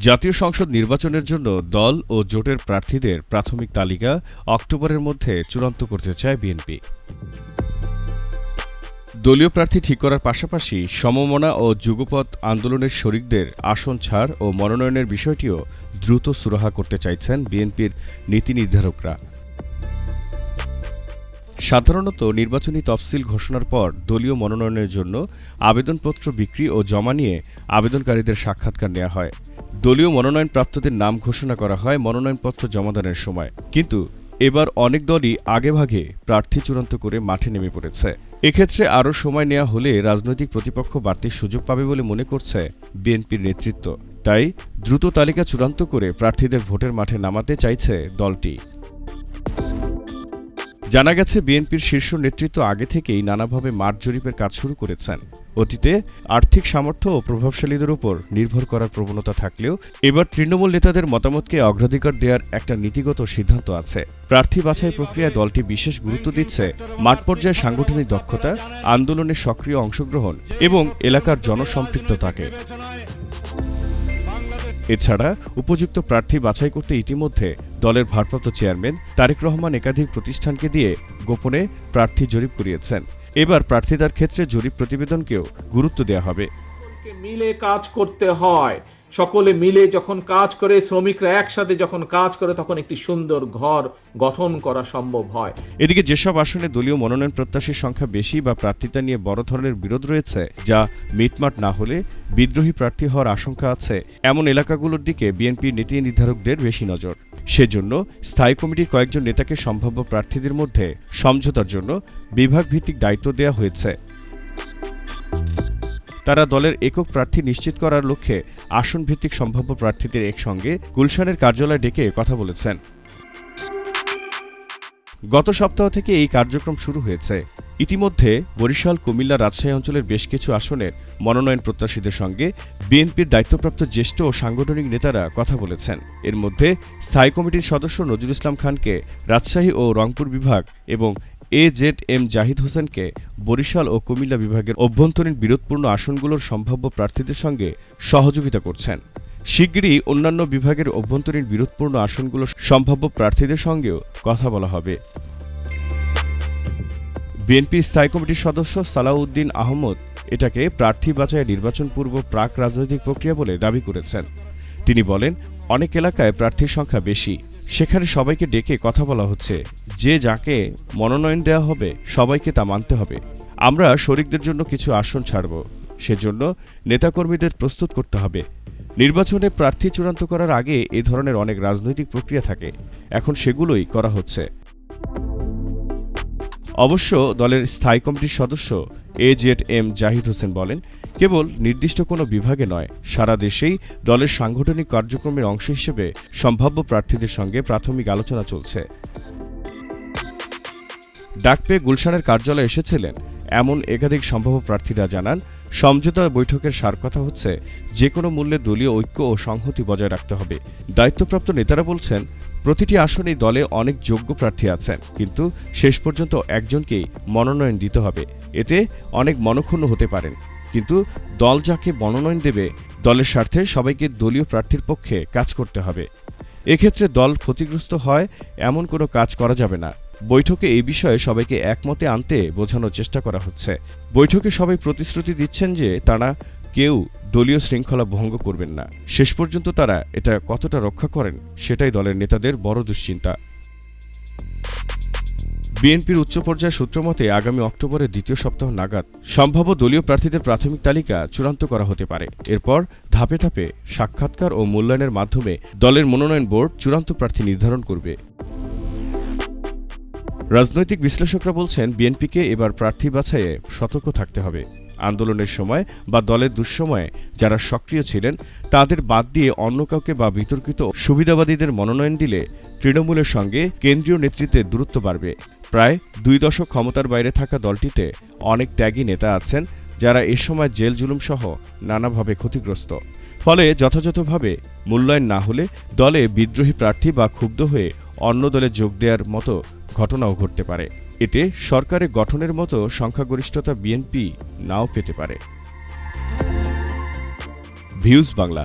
জাতীয় সংসদ নির্বাচনের জন্য দল ও জোটের প্রার্থীদের প্রাথমিক তালিকা অক্টোবরের মধ্যে চূড়ান্ত করতে চায় বিএনপি। দলীয় প্রার্থী ঠিক করার পাশাপাশি সমমনা ও যুগপৎ আন্দোলনের শরিকদের আসন ছাড় ও মনোনয়নের বিষয়টিও দ্রুত সুরাহা করতে চাইছেন বিএনপির নীতি নির্ধারকরা। সাধারণত নির্বাচনী তফসিল ঘোষণার পর দলীয় মনোনয়নের জন্য আবেদনপত্র বিক্রি ও জমা নিয়ে আবেদনকারীদের সাক্ষাৎকার নেওয়া হয়। দলীয় মনোনয়নপ্রাপ্তদের নাম ঘোষণা করা হয় মনোনয়নপত্র জমাদানের সময়। কিন্তু এবার অনেক দলই আগেভাগে প্রার্থী চূড়ান্ত করে মাঠে নেমে পড়েছে। এক্ষেত্রে আরও সময় নেওয়া হলে রাজনৈতিক প্রতিপক্ষ বাড়তি সুযোগ পাবে বলে মনে করছে বিএনপির নেতৃত্ব। তাই দ্রুত তালিকা চূড়ান্ত করে প্রার্থীদের ভোটের মাঠে নামাতে চাইছে দলটি। জানা গেছে, বিএনপির শীর্ষ নেতৃত্ব আগে থেকেই নানাভাবে মাঠ জরিপের কাজ শুরু করেছেন। অতীতে আর্থিক সামর্থ্য ও প্রভাবশালীদের উপর নির্ভর করার প্রবণতা থাকলেও এবার তৃণমূল নেতাদের মতামতকে অগ্রাধিকার দেওয়ার একটা নীতিগত সিদ্ধান্ত আছে। প্রার্থী বাছাই প্রক্রিয়ায় দলটি বিশেষ গুরুত্ব দিচ্ছে। মাঠ পর্যায়ে সাংগঠনিক দক্ষতা, আন্দোলনে সক্রিয় অংশগ্রহণ এবং এলাকার জনসম্পৃক্ততাকে। এছাড়া উপযুক্ত প্রার্থী বাছাই করতে ইতিমধ্যে দলের ভারপ্রাপ্ত চেয়ারম্যান তারেক রহমান একাধিক প্রতিষ্ঠানকে দিয়ে গোপনে প্রার্থী জরিপ করিয়েছেন। এবার প্রার্থীদের ক্ষেত্রে জরিপ প্রতিবেদনকেও গুরুত্ব দেওয়া হবে। মিলে কাজ করতে হয়। সকলে মিলে যখন কাজ করে, শ্রমিকরা একসাথে যখন কাজ করে, তখন একটি সুন্দর ঘর গঠন করা সম্ভব হয়। এদিকে যেসব আসনে দলীয় মনোনয়ন প্রত্যাশীর সংখ্যা বেশি বা প্রার্থিতা নিয়ে বড় ধরনের বিরোধ রয়েছে, যা মিটমাট না হলে বিদ্রোহী প্রার্থী হওয়ার আশঙ্কা আছে, এমন এলাকাগুলোর দিকে বিএনপি নীতি নির্ধারকদের বেশি নজর। সেজন্য স্থায়ী কমিটির কয়েকজন নেতাকে সম্ভাব্য প্রার্থীদের মধ্যে সমঝোতার জন্য বিভাগ ভিত্তিক দায়িত্ব দেওয়া হয়েছে। তারা দলের একক প্রার্থী নিশ্চিত করার লক্ষ্যে আসন ভিত্তিক সম্ভাব্য প্রার্থীদের একসঙ্গে গুলশানের কার্যালয় ডেকে কথা বলেছেন। গত সপ্তাহ থেকে এই কার্যক্রম শুরু হয়েছে। ইতিমধ্যে বরিশাল, কুমিল্লা রাজশাহী অঞ্চলের বেশ কিছু আসনের মনোনয়ন প্রত্যাশীদের সঙ্গে বিএনপির দায়িত্বপ্রাপ্ত জ্যেষ্ঠ ও সাংগঠনিক নেতারা কথা বলেছেন। এর মধ্যে স্থায়ী কমিটির সদস্য নজরুল ইসলাম খানকে রাজশাহী ও রংপুর বিভাগ এবং এ জেড এম জাহিদ হোসেনকে বরিশাল ও কুমিল্লা বিভাগের অভ্যন্তরীণ বিরোধপূর্ণ আসনগুলোর সম্ভাব্য প্রার্থীদের সঙ্গে সহযোগিতা করছেন। শিগগিরই অন্যান্য বিভাগের অভ্যন্তরীণ বিরোধপূর্ণ আসনগুলোর সম্ভাব্য প্রার্থীদের সঙ্গেও কথা বলা হবে। বিএনপি স্থায়ী কমিটির সদস্য সালাউদ্দিন আহমদ এটাকে প্রার্থী বাছাই নির্বাচন পূর্ব প্রাক রাজনৈতিক প্রক্রিয়া বলে দাবি করেছেন। তিনি বলেন, অনেক এলাকায় প্রার্থীর সংখ্যা বেশি। সেখানে সবাইকে ডেকে কথা বলা হচ্ছে। যে যাকে মনোনয়ন দেওয়া হবে, সবাইকে তা মানতে হবে। আমরা শরিকদের জন্য কিছু আসন ছাড়ব। সেজন্য নেতাকর্মীদের প্রস্তুত করতে হবে। নির্বাচনে প্রার্থী চূড়ান্ত করার আগে এ ধরনের অনেক রাজনৈতিক প্রক্রিয়া থাকে। এখন সেগুলোই করা হচ্ছে। অবশ্য দলের স্থায়ী কমিটির সদস্য A Z M Zahid Hossain বলেন কেবল নির্দিষ্ট কোনো বিভাগে নয়, সারা দেশেই দলের সাংগঠনিক কার্যক্রমের অংশ হিসেবে সম্ভাব্য প্রার্থীদের সঙ্গে প্রাথমিক আলোচনা চলছে। ডাক পেয়ে গুলশানের কার্যালয়ে এসেছিলেন এমন একাধিক সম্ভাব্য প্রার্থীরা জানান, সমঝোতা বৈঠকের সার কথা হচ্ছে যে কোনো মূল্যে দলীয় ঐক্য ও সংহতি বজায় রাখতে হবে। দায়িত্বপ্রাপ্ত নেতারা বলছেন, প্রতিটি আসনেই দলে অনেক যোগ্য প্রার্থী আছেন, কিন্তু শেষ পর্যন্ত একজনকেই মনোনয়ন দিতে হবে। এতে অনেক মনক্ষুণ্ণ হতে পারেন। কিন্তু দল যাকে মনোনয়ন দেবে, দলের স্বার্থে সবাইকে দলীয় প্রার্থীর পক্ষে কাজ করতে হবে। এক্ষেত্রে দল ক্ষতিগ্রস্ত হয়, এমন কোনো কাজ করা যাবে না। বৈঠকে এই বিষয়ে সবাইকে একমতে আনতে বোঝানোর চেষ্টা করা হচ্ছে। বৈঠকে সবাই প্রতিশ্রুতি দিচ্ছেন যে তারা কেউ দলীয় শৃঙ্খলা ভঙ্গ করবেন না। শেষ পর্যন্ত তারা এটা কতটা রক্ষা করেন, সেটাই দলের নেতাদের বড় দুশ্চিন্তা। বিএনপির উচ্চ পর্যায়ের সূত্রমতে আগামী অক্টোবরের দ্বিতীয় সপ্তাহ নাগাদ সম্ভাব্য দলীয় প্রার্থীদের প্রাথমিক তালিকা চূড়ান্ত করা হতে পারে। এরপর ধাপে ধাপে সাক্ষাৎকার ও মূল্যায়নের মাধ্যমে দলের মনোনয়ন বোর্ড চূড়ান্ত প্রার্থী নির্ধারণ করবে। রাজনৈতিক বিশ্লেষকরা বলছেন, বিএনপিকে এবার প্রার্থী বাছাইয়ে সতর্ক থাকতে হবে। আন্দোলনের সময় বা দলের দুঃসময়ে যারা সক্রিয় ছিলেন, তাদের বাদ দিয়ে অন্য কাউকে বা বিতর্কিত সুবিধাবাদীদের মনোনয়ন দিলে তৃণমূলের সঙ্গে কেন্দ্রীয় নেতৃত্বের দূরত্ব বাড়বে। প্রায় দুই দশক ক্ষমতার বাইরে থাকা দলটিতে অনেক ত্যাগী নেতা আছেন, যারা এ সময় জেল জুলুম সহ নানাভাবে ক্ষতিগ্রস্ত। ফলে যথাযথভাবে মূল্যায়ন না হলে দলে বিদ্রোহী প্রার্থী বা ক্ষুব্ধ হয়ে অন্য দলে যোগ দেওয়ার মতো ঘটনাও ঘটতে পারে। এতে সরকারের গঠনের মতো সংখ্যাগরিষ্ঠতা বিএনপি নাও পেতে পারে। ভিউজ বাংলা।